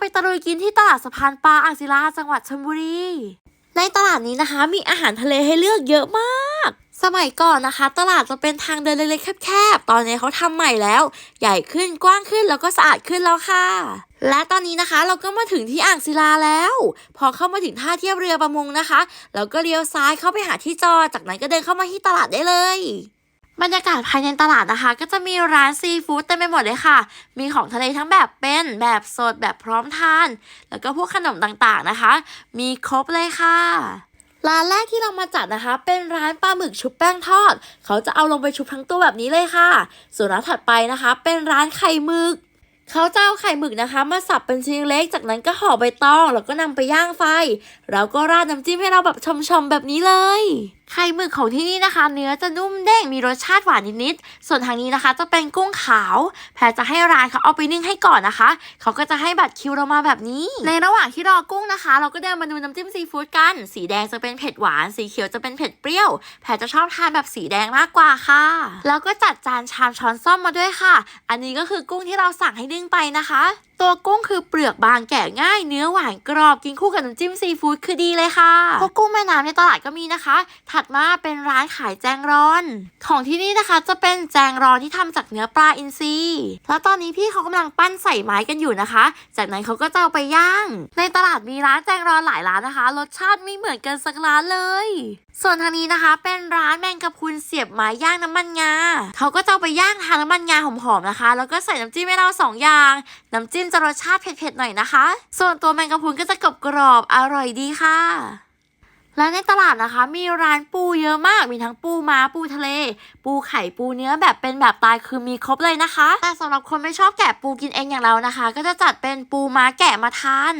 ไปตะลุยกินที่ตลาดสะพานปลาอ่างศิลาจังหวัดชลบุรี ในตลาดนี้นะคะ มีอาหารทะเลให้เลือกเยอะมาก สมัยก่อนนะคะ ตลาดจะเป็นทางเดินเล็กๆแคบๆ ตอนนี้เขาทำใหม่แล้ว ใหญ่ขึ้นกว้างขึ้นแล้วก็สะอาดขึ้นแล้วค่ะ และตอนนี้นะคะเราก็มาถึงที่อ่างศิลาแล้ว พอเข้ามาถึงท่าเทียบเรือประมงนะคะ เราก็เลี้ยวซ้ายเข้าไปหาที่จอดจากนั้นก็เดินเข้ามาที่ตลาดได้เลย บรรยากาศภายในตลาดนะคะ ก็จะมีร้านซีฟู้ดเต็มไปหมดเลยค่ะ มีของทะเลทั้งแบบเป็นแบบสดแบบพร้อมทาน แล้วก็พวกขนมต่างๆนะคะ มีครบเลยค่ะร้านแรกที่เรามาจัดนะคะ เป็นร้านปลาหมึกชุบแป้งทอด เขาจะเอาลงไปชุบทั้งตัวแบบนี้เลยค่ะ ส่วนร้านถัดไปนะคะ เป็นร้านไข่หมึก เขาจะเอาไข่หมึกนะคะ มาสับเป็นชิ้นเล็ก จากนั้นก็ห่อใบตองแล้วก็นำไปย่างไฟ แล้วก็ราดน้ำจิ้มให้เราแบบชมๆแบบนี้เลยไข่หมึกของที่นี่นะคะ เนื้อจะนุ่มเด้งมีรสชาติหวานนิดๆส่วนทางนี้นะคะ จะเป็นกุ้งขาว แพรจะให้ร้านเขาเอาไปนึ่งให้ก่อนนะคะ เขาก็จะให้บัตรคิวเรามาแบบนี้ ในระหว่างที่รอกุ้งนะคะ เราก็เดินมาดูน้ำจิ้มซีฟู้ดกัน สีแดงจะเป็นเผ็ดหวาน สีเขียวจะเป็นเผ็ดเปรี้ยว แพรจะชอบทานแบบสีแดงมากกว่าค่ะ แล้วก็จัดจานชามช้อนส้อมมาด้วยค่ะ อันนี้ก็คือกุ้งที่เราสั่งให้นึ่งไปนะคะ ตัวกุ้งคือเปลือกบางแกะง่ายเนื้อหวานกรอบกินคู่กับน้ำจิ้มซีฟู้ดคือดีเลยค่ะพวกกุ้งแม่น้ำในตลาดก็มีนะคะ ถัดมาเป็นร้านขายแจงรอน ของที่นี่นะคะจะเป็นแจงรอนที่ทำจากเนื้อปลาอินทรีแล้วตอนนี้พี่เขากำลังปั้นใส่ไม้กันอยู่นะคะ จากนั้นเขาก็จะเอาไปย่าง ในตลาดมีร้านแจงรอนหลายร้านนะคะ รสชาติไม่เหมือนกันสักร้านเลย ส่วนทางนี้นะคะ เป็นร้านแมงกะพรุนเสียบไม้ย่างน้ำมันงาเขาก็จะเอาไปย่างทานน้ำมันงาหอมๆนะคะ แล้วก็ใส่น้ำจิ้มให้เราสองอย่าง น้ำจิ้มจะรสชาติเผ็ดๆหน่อยนะคะ ส่วนตัวแมงกะพรุนก็จะกรอบกรอบๆอร่อยดีค่ะ และในตลาดนะคะ มีร้านปูเยอะมาก มีทั้งปูม้าปูทะเล ปูไข่ปูเนื้อแบบเป็นแบบตายคือมีครบเลยนะคะ แต่สำหรับคนไม่ชอบแกะปูกินเองอย่างเรานะคะ ก็จะจัดเป็นปูม้าแกะมาทาน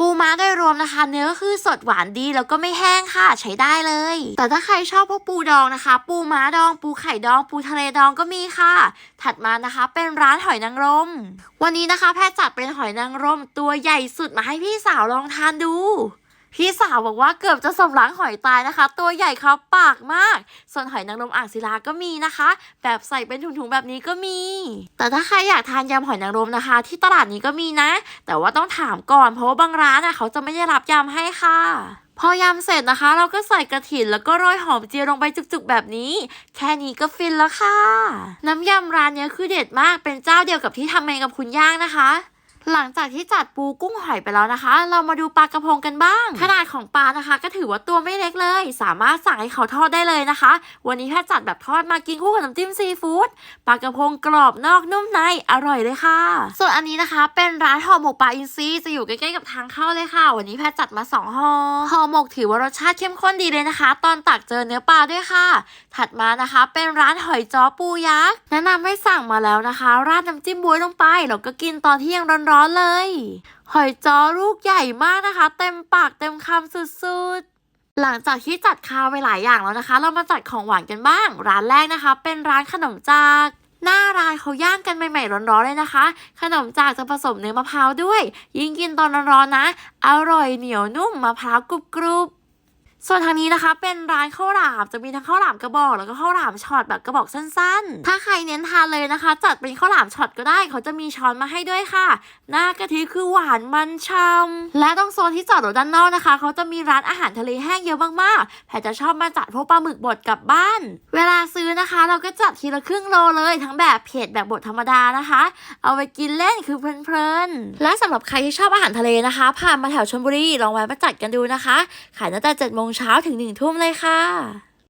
ปูม้าโดยรวมนะคะ เนื้อก็คือสดหวานดีแล้วก็ไม่แห้งค่ะใช้ได้เลย แต่ถ้าใครชอบพวกปูดองนะคะ ปูม้าดอง ปูไข่ดอง ปูทะเลดองก็มีค่ะ ถัดมานะคะเป็นร้านหอยนางรม วันนี้นะคะแพทย์จัดเป็นหอยนางรมตัวใหญ่สุดมาให้พี่สาวลองทานดู พี่สาวบอกว่าเกือบจะสำลักหอยตายนะคะ ตัวใหญ่เขาปากมาก ส่วนหอยนางรมอ่างศิลาก็มีนะคะ แบบใส่เป็นถุงๆแบบนี้ก็มี แต่ถ้าใครอยากทานยำหอยนางรมนะคะ ที่ตลาดนี้ก็มีนะ แต่ว่าต้องถามก่อนเพราะว่าบางร้านอะเขาจะไม่ได้รับยำให้ค่ะพอยำเสร็จนะคะ เราก็ใส่กระถินแล้วก็โรยหอมเจียวลงไปจุกๆแบบนี้ แค่นี้ก็ฟินแล้วค่ะ น้ำยำร้านนี้คือเด็ดมากเป็นเจ้าเดียวกับที่ทำเองกับคุณย่างนะคะ หลังจากที่จัดปูกุ้งหอยไปแล้วนะคะ เรามาดูปลากระพงกันบ้าง ขนาดของปลานะคะ ก็ถือว่าตัวไม่เล็กเลย สามารถสั่งให้เขาทอดได้เลยนะคะ วันนี้แค่จัดแบบทอดมากินคู่กับน้ำจิ้มซีฟู้ดปลากระพงกรอบนอกนุ่มในอร่อยเลยค่ะ ส่วนอันนี้นะคะ เป็นร้านห่อหมกปลาอินทรีจะอยู่ใกล้ๆกับทางเข้าเลยค่ะ วันนี้แพทจัดมาสองห่อห่อหมกถือว่ารสชาติเข้มข้นดีเลยนะคะ ตอนตักเจอเนื้อปลาด้วยค่ะ ถัดมานะคะ เป็นร้านหอยจ้อปูยักษ์แนะนำให้สั่งมาแล้วนะคะ ราดน้ำจิ้มบ๊วยลงไปแล้วก็กินตอนที่ยังร้อนอเลย หอยจ้อลูกใหญ่มากนะคะ เต็มปากเต็มคำสุดๆ หลังจากที่จัดข้าวไปหลายอย่างแล้วนะคะ เรามาจัดของหวานกันบ้าง ร้านแรกนะคะ เป็นร้านขนมจากหน้าร้านเขาย่างกันใหม่ๆร้อนๆเลยนะคะ ขนมจากจะผสมเนื้อมะพร้าวด้วย ยิ่งกินตอนร้อนๆนะ อร่อยเหนียวนุ่มมะพร้าวกรุบๆ ส่วนทางนี้นะคะ เป็นร้านข้าวหลามจะมีทั้งข้าวหลามกระบอกแล้วก็ข้าวหลามช็อตแบบกระบอกสั้นๆ ถ้าใครเน้นทานเลยนะคะ จัดเป็นข้าวหลามช็อตก็ได้ เขาจะมีช้อนมาให้ด้วยค่ะ หน้ากะทิคือหวานมันช่ำและตรงโซนที่จอดรถด้านนอกนะคะ เขาจะมีร้านอาหารทะเลแห้งเยอะมากๆแพรจะชอบมาจัดพวกปลาหมึกบดกลับบ้าน เวลาซื้อนะคะ เราก็จัดทีละครึ่งโลเลยทั้งแบบเผ็ดแบบบดธรรมดานะคะ เอาไปกินเล่นคือเพลินๆและสำหรับใครที่ชอบอาหารทะเลนะคะ ผ่านมาแถวชลบุรีลองแวะมาจัดกันดูนะคะ ขายตั้งแต่7โมงเช้าถึง1ทุ่มเลยค่ะ